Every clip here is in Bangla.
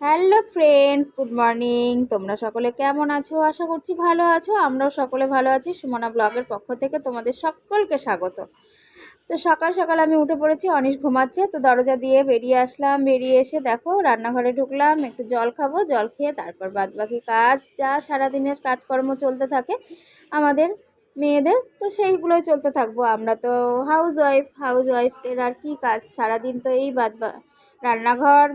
Hello friends, good morning. তোমরা সকলে কেমন আছো? আশা করছি ভালো আছো। আমরাও সকলে ভালো আছি। সুমনা ব্লগের পক্ষ থেকে তোমাদের সকলকে স্বাগত। তো সকাল সকাল আমি উঠে পড়েছি, অনিশ ঘুমাচ্ছে। তো দরজা দিয়ে বেরিয়ে আসলাম। বেরিয়ে এসে দেখো, রান্নাঘরে ঢুকলাম, একটু জল খাব, জল খেয়ে তারপর বাদ বাকি কাজ, যা সারাদিনের কাজকর্ম চলতে থাকে আমাদের মেয়েদের, তো সেইগুলোই চলতে থাকব। আমরা তো হাউস ওয়াইফ হাউস ওয়াইফদের আর কী কাজ? সারাদিন তো এই বাদ রান্নাঘর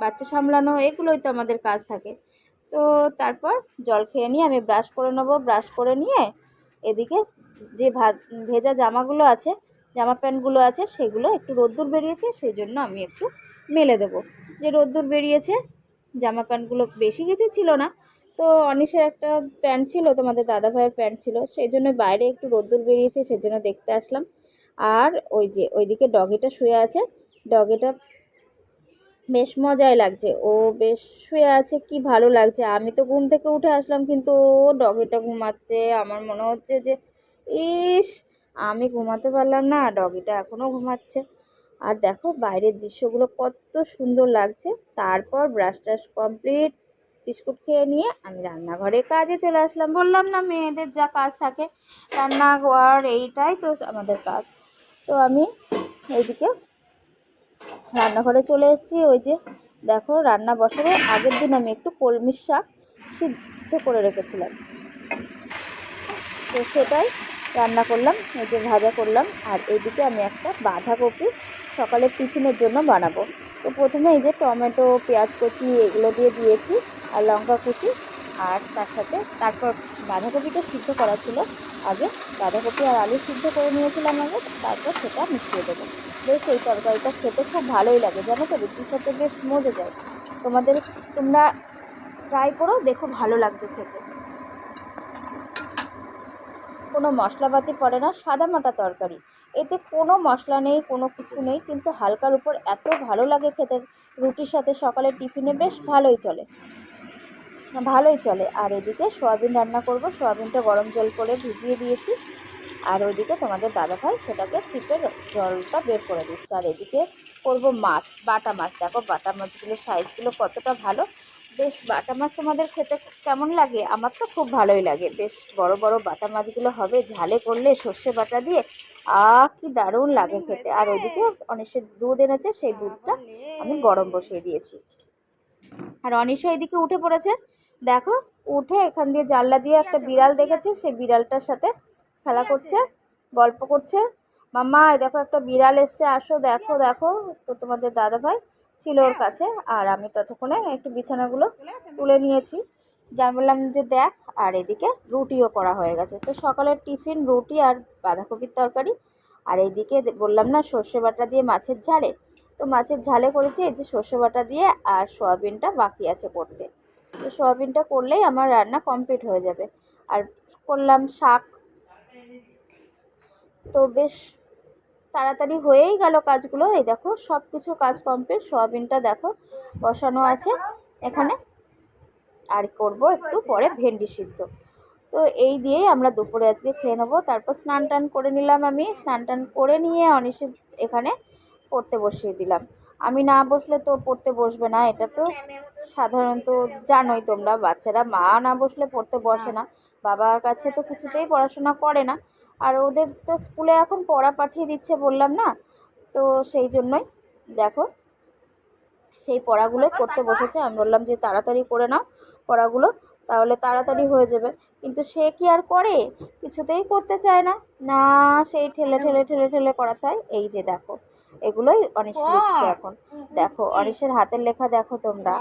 বাচ্চা সামলানো, এগুলোই তো আমাদের কাজ থাকে। তো তারপর জল খেয়ে নিয়ে আমি ব্রাশ করে নেব ব্রাশ করে নিয়ে এদিকে যে ভেজা জামাগুলো আছে, জামা প্যান্টগুলো আছে, সেগুলো একটু রোদ্দুর বেরিয়েছে সেই জন্য আমি একটু মেলে দেবো। যে রোদ্দুর বেরিয়েছে, জামা প্যান্টগুলো বেশি কিছু ছিল না। তো অনিশের একটা প্যান্ট ছিল, তোমাদের দাদা ভাইয়ের প্যান্ট ছিল সেই জন্য বাইরে একটু রোদ্দুর বেরিয়েছে সেই জন্য দেখতে আসলাম। আর ওই যে, ওইদিকে ডগিটা শুয়ে আছে। ডগিটা বেশ মজাই লাগছে। ও বেশ শুয়ে আছে, কি ভালো লাগছে। আমি তো ঘুম থেকে উঠে আসলাম, কিন্তু ও ডগিটা ঘুমাচ্ছে। আমার মনে হচ্ছে যে, ইস, আমি ঘুমাতে পারলাম না, ডগিটা এখনও ঘুমাচ্ছে। আর দেখো, বাইরের দৃশ্যগুলো কত সুন্দর লাগছে। তারপর ব্রাশ টাশ কমপ্লিট বিস্কুট খেয়ে নিয়ে আমি রান্নাঘরে কাজে চলে আসলাম। বললাম না, মেয়েদের যা কাজ থাকে, রান্নাঘর এইটাই তো আমাদের কাজ। তো আমি এইদিকে রান্নাঘরে চলে এসেছি, ওই যে দেখো রান্না বসাবে। আগের দিন আমি একটু কলমির শাক সিদ্ধ করে রেখেছিলাম। তো সেটাই রান্না করলাম, এই যে ভাজা করলাম। আর এইদিকে আমি একটা বাঁধাকপি সকালে টিফিনের জন্য বানাবো। তো প্রথমে এই যে টমেটো, পেঁয়াজ কুচি এগুলো দিয়ে দিয়েছি, আর লঙ্কা কুচি। আর তার সাথে তারপর বাঁধাকপিটা সিদ্ধ করা ছিল আগে। বাঁধাকপি আর আলু সিদ্ধ করে নিয়েছিলাম আগে, তারপর সেটা মিশিয়ে দেবো। বেশ, এই তরকারিটা খেতে খুব ভালোই লাগে, জানো তো? রুটির সাথে বেশ মজে যায়। তোমাদের তোমরা ট্রাই করো, দেখো ভালো লাগবে খেতে। কোনো মশলাপাতি পড়ে না, সাদা মাটা তরকারি। এতে কোনো মশলা নেই, কোনো কিছু নেই, কিন্তু হালকার উপর এত ভালো লাগে খেতে। রুটির সাথে সকালে টিফিনে বেশ ভালোই চলে। ভালোই চলে। আর এদিকে সোয়াবিন রান্না করব। সোয়াবিনটা গরম জল করে ভিজিয়ে দিয়েছি। আর ওইদিকে তোমাদের দাদা দাদাভাই সেটাকে চিপে জলটা বের করে দিচ্ছে। আর এদিকে করব মাছ, বাটা মাছ। দেখো, বাটা মাছগুলোর সাইজগুলো কতটা ভালো। বেশ, বাটা মাছ তোমাদের খেতে কেমন লাগে? আমার তো খুব ভালোই লাগে। বেশ, বড় বড় বাটা মাছগুলো হবে। ঝালে করলে সর্ষে বাটা দিয়ে, আহ, কি দারুণ লাগে খেতে। আর ওইদিকে অনেকের দুধ এনেছে, সেই দুধটা আমি গরম বসিয়ে দিয়েছি। আর অনিশা এদিকে উঠে পড়েছে। দেখো, উঠে এখান দিয়ে জানলা দিয়ে একটা বিড়াল দেখেছে। সেই বিড়ালটার সাথে খেলা করছে, গল্প করছে। মাম্মা দেখো একটা বিড়াল এসছে, আসো, দেখো দেখো। তো তোমাদের দাদা ভাই ছিল ওর কাছে, আর আমি ততক্ষণে একটু বিছানাগুলো তুলে নিয়েছি। যার বললাম যে দেখ, আর এদিকে রুটিও করা হয়ে গেছে। তো সকালের টিফিন, রুটি আর বাঁধাকপির তরকারি। আর এইদিকে বললাম না, সর্ষে বাটা দিয়ে মাছের ঝালে। তো মাছের ঝালে করেছি, এই যে সর্ষে বাটা দিয়ে আর সয়াবিনটা বাকি আছে করতে। তো সয়াবিনটা করলেই আমার রান্না কমপ্লিট হয়ে যাবে। আর করলাম শাক তো বেশ তাড়াতাড়ি হয়েই গেল কাজগুলো। এই দেখো সব কিছু কাজ কমপ্লিট সোয়াবিনটা দেখো, বসানো আছে। এখানে আর করব একটু পরে ভেন্ডি সিদ্ধ। তো এই দিয়েই আমরা দুপুরে আজকে খেয়ে নেব। তারপর স্নান টান করে নিলাম আমি। স্নান টান করে নিয়ে অনিশে এখানে পড়তে বসিয়ে দিলাম। আমি না বসলে তো পড়তে বসবে না, এটা তো সাধারণত জানোই তোমরা, বাচ্চারা মা না বসলে পড়তে বসে না। বাবার কাছে তো কিছুতেই পড়াশোনা করে না। আর ওদের তো স্কুলে এখন পড়া পাঠিয়ে দিচ্ছে বললাম না? তো সেই জন্যই দেখো সেই পড়াগুলো করতে বসেছে। আমি বললাম যে তাড়াতাড়ি করে নাও পড়াগুলো তাহলে তাড়াতাড়ি হয়ে যাবে। কিন্তু সে কি আর করে? কিছুতেই করতে চায় না। না সেই ঠেলে ঠেলে ঠেলে ঠেলে করাতে হয় এই যে দেখো এগুলোই অনিশ লিখছে এখন। দেখো অনিশের হাতের লেখা দেখো তোমরা।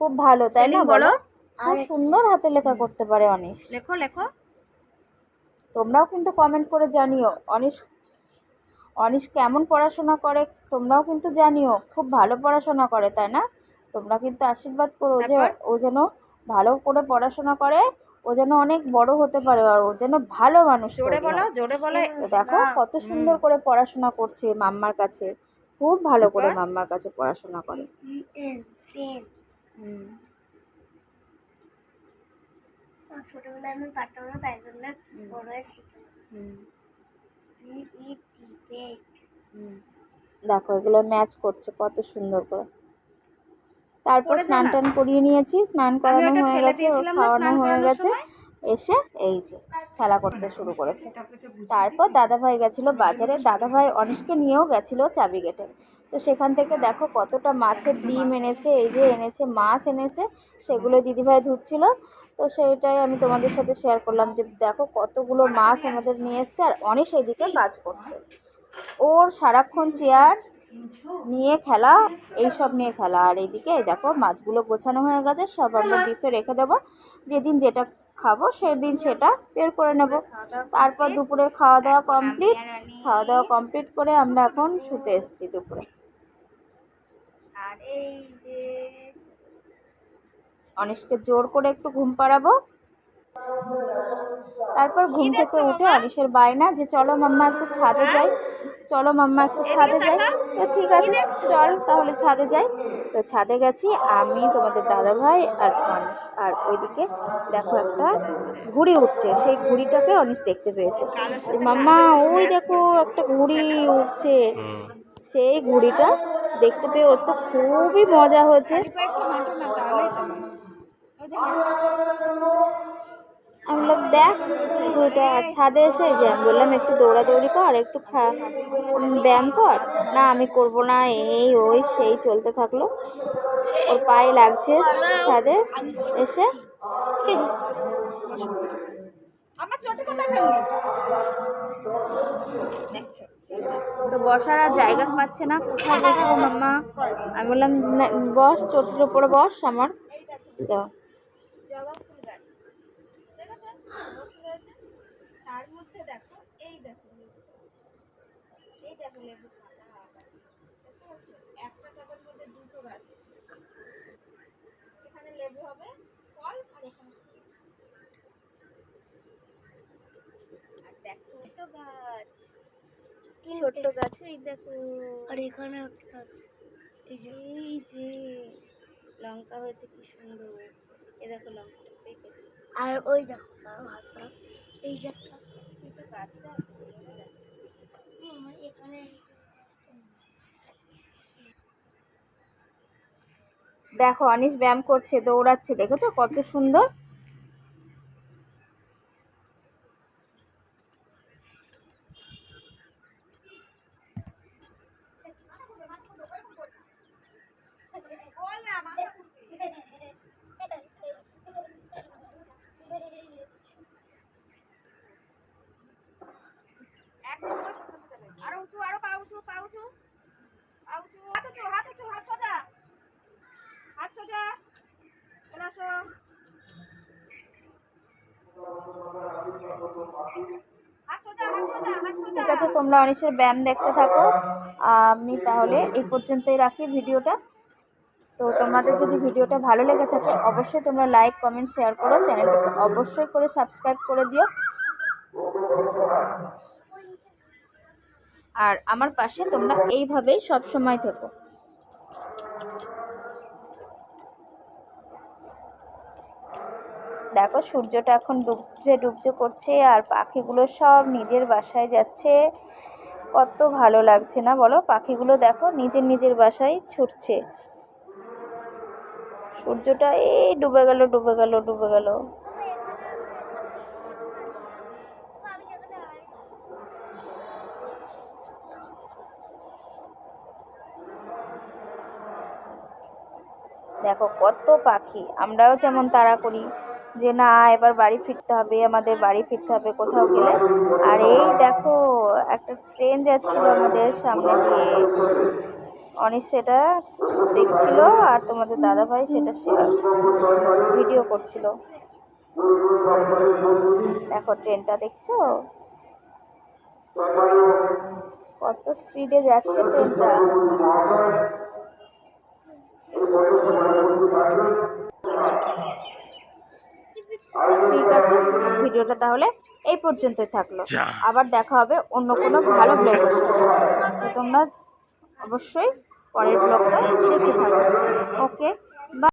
খুব ভালো তাই না বলো? খুব সুন্দর হাতের লেখা করতে পারে অনিশ। লেখো লেখো। তোমরাও কিন্তু কমেন্ট করে জানিও। অনিশ অনিশ কেমন পড়াশোনা করে তোমরাও কিন্তু জানিও। খুব ভালো পড়াশোনা করে তাই না? তোমরা কিন্তু আশীর্বাদ করো যে ও যেন ভালো করে পড়াশোনা করে ও যেন অনেক বড় হতে পারে আর ও যেন ভালো মানুষ জোরে বলো জোরে বলো দেখো কত সুন্দর করে পড়াশোনা করছে মাম্মার কাছে। খুব ভালো করে মাম্মার কাছে পড়াশোনা করে। হুম। ছোটবেলায় আমি পারতাম না তাই জন্য বড় হয়ে শিখেছি। দেখো এগুলো ম্যাচ করছে কত সুন্দর করে। তারপর স্নান টান করিয়ে নিয়েছি স্নান করানো হয়ে গেছে খাওয়ানো হয়ে গেছে। এসে এই যে খেলা করতে শুরু করেছে। তারপর দাদাভাই গেছিল বাজারে দাদাভাই অনেককে নিয়েও গেছিল চাবি গেটে তো সেখান থেকে দেখো কতটা মাছের ডিম এনেছে এই যে এনেছে মাছ এনেছে সেগুলো দিদিভাই ধুচ্ছিল। তো সেইটাই আমি তোমাদের সাথে শেয়ার করলাম যে দেখো কতগুলো মাছ আমাদের নিয়ে এসছে আর অনেক সেদিকে কাজ করছে। ওর সারাক্ষণ চেয়ার নিয়ে খেলা, এইসব নিয়ে খেলা। আর এইদিকে দেখো মাছগুলো গোছানো হয়ে গেছে, সব আমরা ডিপে রেখে দেবো। যেদিন যেটা খাব সেদিন সেটা বের করে নেব। তারপর দুপুরে খাওয়া দাওয়া কমপ্লিট খাওয়া দাওয়া কমপ্লিট করে আমরা এখন শুতে এসেছি দুপুরে। আর এই যে অনিশকে জোর করে একটু ঘুম পাড়াবো। তারপর ঘুম থেকে উঠে অনিশের বায়না যে চলো মাম্মা একটু ছাদে যাই। চলো মাম্মা একটু ছাদে যাই। তো ঠিক আছে চল তাহলে ছাদে যাই। তো ছাদে গেছি আমি তোমাদের দাদা ভাই আর অনিশ আর ওইদিকে দেখো একটা ঘুড়ি উঠছে সেই ঘুড়িটাকে অনিশ দেখতে পেয়েছে। মাম্মা ওই দেখো একটা ঘুড়ি উঠছে সেই ঘুড়িটা দেখতে পেয়ে ওর তো খুবই মজা হয়েছে একটু হাঁটো না তাহলেই তো হয়। ওই যে হাঁটছে। আমি বললাম দেখ আর ছাদে এসে যে আমি বললাম একটু দৌড়াদৌড়ি কর একটু খা ব্যায়াম কর। না আমি করব না এই ওই সেই চলতে থাকল। ওর পায়ে লাগছে ছাদে এসে। তো বসার আর জায়গা পাচ্ছে না কোথায় বসবো মাম্মা? আমি বললাম "না, বস চোটের উপরে বস আমার। তো জবা ফুল গাছ। দেখেছ জবা ফুল আছে তার মধ্যে দেখো এই দেখো। এই দেখো লেবু কাটা গাছ। দেখতে পাচ্ছ? একটা টবের মধ্যে দুটো গাছ। এখানে লেবু হবে ফল আর এখানে। আর দেখো ছোট গাছ। ছোট্ট গাছ। এই দেখো। আর এখানে একটা আছে। যে। এই যে। লঙ্কা হয়েছে কি সুন্দর। এ দেখো লঙ্কাটা পেকেছে আর ওই দেখো ভাষা এই যে কিন্তু গাছটা এখানে দেখো অনিশ ব্যায়াম করছে দৌড়াচ্ছে দেখেছ কত সুন্দর একদম ওই পর্যন্ত যাবে। আরও উঁচু আরও পা উঁচু পা উঁচু পা উঁচু হাত উঁচু হাত উঁচু হাত সোজা হাত সোজা চলে আসো হাত সোজা হাত সোজা হাত সোজা ঠিক আছে, তোমরা অনিশের ব্যায়াম দেখতে থাকো। আমি তাহলে এই পর্যন্তই রাখি ভিডিওটা। তো তোমাদের যদি ভিডিওটা ভালো লেগে থাকে, অবশ্যই তোমরা লাইক, কমেন্ট, শেয়ার করো। চ্যানেলটাকে অবশ্যই করে সাবস্ক্রাইব করে দিও। আর আমার পাশে তোমরা এইভাবেই সব সময় থেকো। দেখো, সূর্যটা এখন ডুবছে ডুবছে করছে আর পাখিগুলো সব নিজের বাসায় যাচ্ছে। কত ভালো লাগছে না বলো? পাখিগুলো দেখো, নিজের নিজের বাসায় ছুটছে। সূর্যটা এই ডুবে গেল ডুবে গেল ডুবে গেল। দেখো, কত পাখি। আমরাও যেমন তাড়া করি। যে না, এবার বাড়ি ফিরতে হবে, আমাদের বাড়ি ফিরতে হবে, কোথাও গেলে। আর এই দেখো, একটা ট্রেন যাচ্ছিল আমাদের সামনে দিয়ে। অনিশ সেটা দেখছিল আর তোমাদের দাদাভাই সেটা ভিডিও করছিল। দেখো ট্রেনটা দেখছ? কত স্পিডে যাচ্ছে ট্রেনটা ঠিক আছে ভিডিওটা তাহলে এই পর্যন্তই থাকল। আবার দেখা হবে অন্য কোনো ভালো ব্লগের সাথে। তোমরা অবশ্যই পরের ব্লগটা দেখতে থাকো। ওকে?